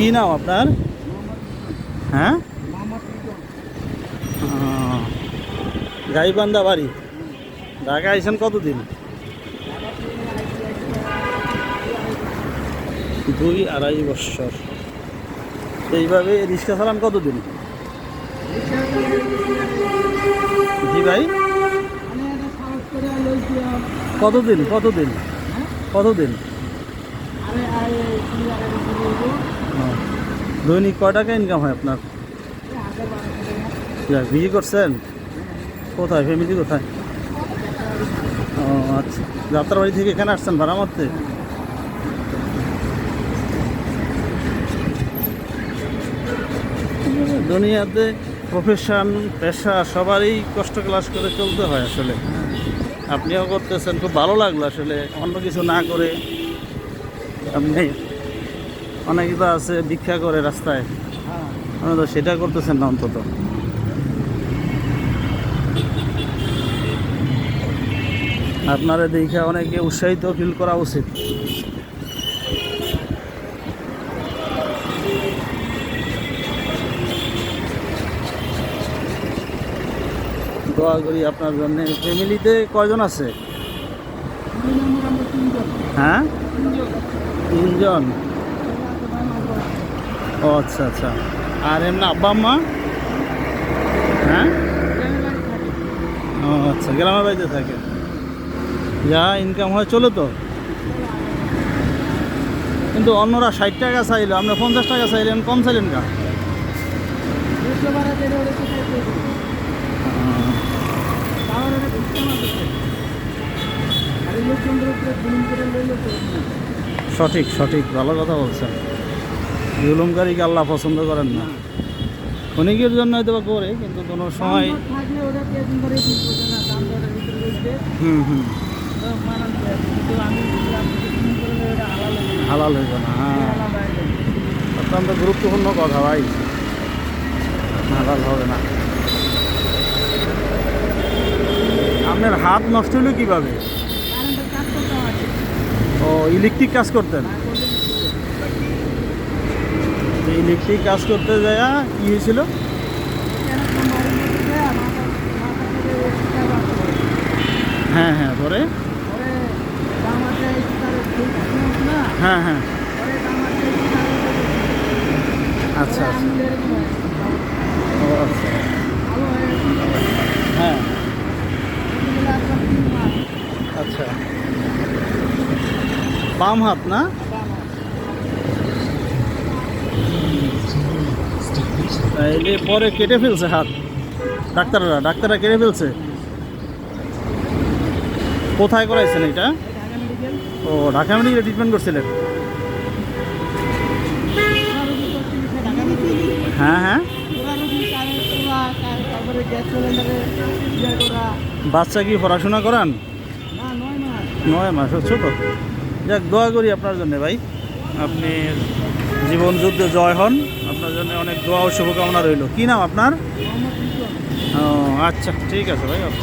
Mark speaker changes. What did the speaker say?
Speaker 1: কি নাম আপনার? হ্যাঁ? গাইবান্ধা বাড়ি। ঢাকা আইসেন কতদিন? দুই আড়াই বছর। এইভাবে রিক্সা চালান কতদিন? জি ভাই? কতদিন? কতদিন? কতদিন? দৈনিক কয় টাকা ইনকাম হয় আপনার? বিজি করছেন? কোথায়? ফ্যামিলি কোথায়? ও আচ্ছা। যাত্রাবাড়ি থেকে এখানে আসছেন ভাড়া মারতে? দুনিয়াতে প্রফেশন পেশা, সবারই কষ্ট ক্লাস করে চলতে হয় আসলে। আপনিও করতেছেন, খুব ভালো লাগল আসলে। অন্য কিছু না করে আপনি অনেকে তো আছে ভিক্ষা করে রাস্তায়। আপনি তো সেটা করতেছেন না অন্তত। আপনারা দেখে অনেকে উৎসাহিত ফিল করা উচিত। দোয়া করি আপনার জন্য। ফ্যামিলিতে কয়জন আছে? হ্যাঁ? তিনজন। ও আচ্ছা আচ্ছা। আর এমনি আব্বা, আম্মা? হ্যাঁ? ও আচ্ছা গ্রামের বাড়িতে থাকে। যা ইনকাম হয়, চলে তো। কিন্তু অন্যরা ষাট টাকা চাইলো, আপনি পঞ্চাশ টাকা চাইলেন, কম চাইলেন কা? সঠিক সঠিক, ভালো কথা বলছেন। জুলুমকারীকে আল্লাহ পছন্দ করেন না। ক্ষণিকের জন্য হয়তো বা করে কিন্তু কোনো সময় হুম হুম। হালাল হইব না হ্যাঁ অত্যন্ত গুরুত্বপূর্ণ কথা ভাই। হালাল হবে না। আপনার হাত নষ্ট হলো কীভাবে? ও ইলেকট্রিক কাজ করতেন? ইলেকট্রিক কাজ করতে যায় কি হয়েছিল? হ্যাঁ হ্যাঁ পরে? হ্যাঁ হ্যাঁ। আচ্ছা আচ্ছা। ও আচ্ছা। হ্যাঁ। আচ্ছা। হাত, না? তাইলে পরে কেটে ফেলছে হাত। ডাক্তাররা ডাক্তাররা কেটে ফেলছে। কোথায় করাইছেন এটা? ও, ঢাকা মেডিকেলে ট্রিটমেন্ট করছিলেন? হ্যাঁ হ্যাঁ। বাচ্চা কি পড়াশোনা করান? নয় মাস ছোট। যাক, দোয়া করি আপনার জন্য ভাই। আপনি জীবন যুদ্ধে জয় হন। অনেক দোয়া ও শুভকামনা রইল। কি নাম আপনার? ও আচ্ছা ঠিক আছে ভাই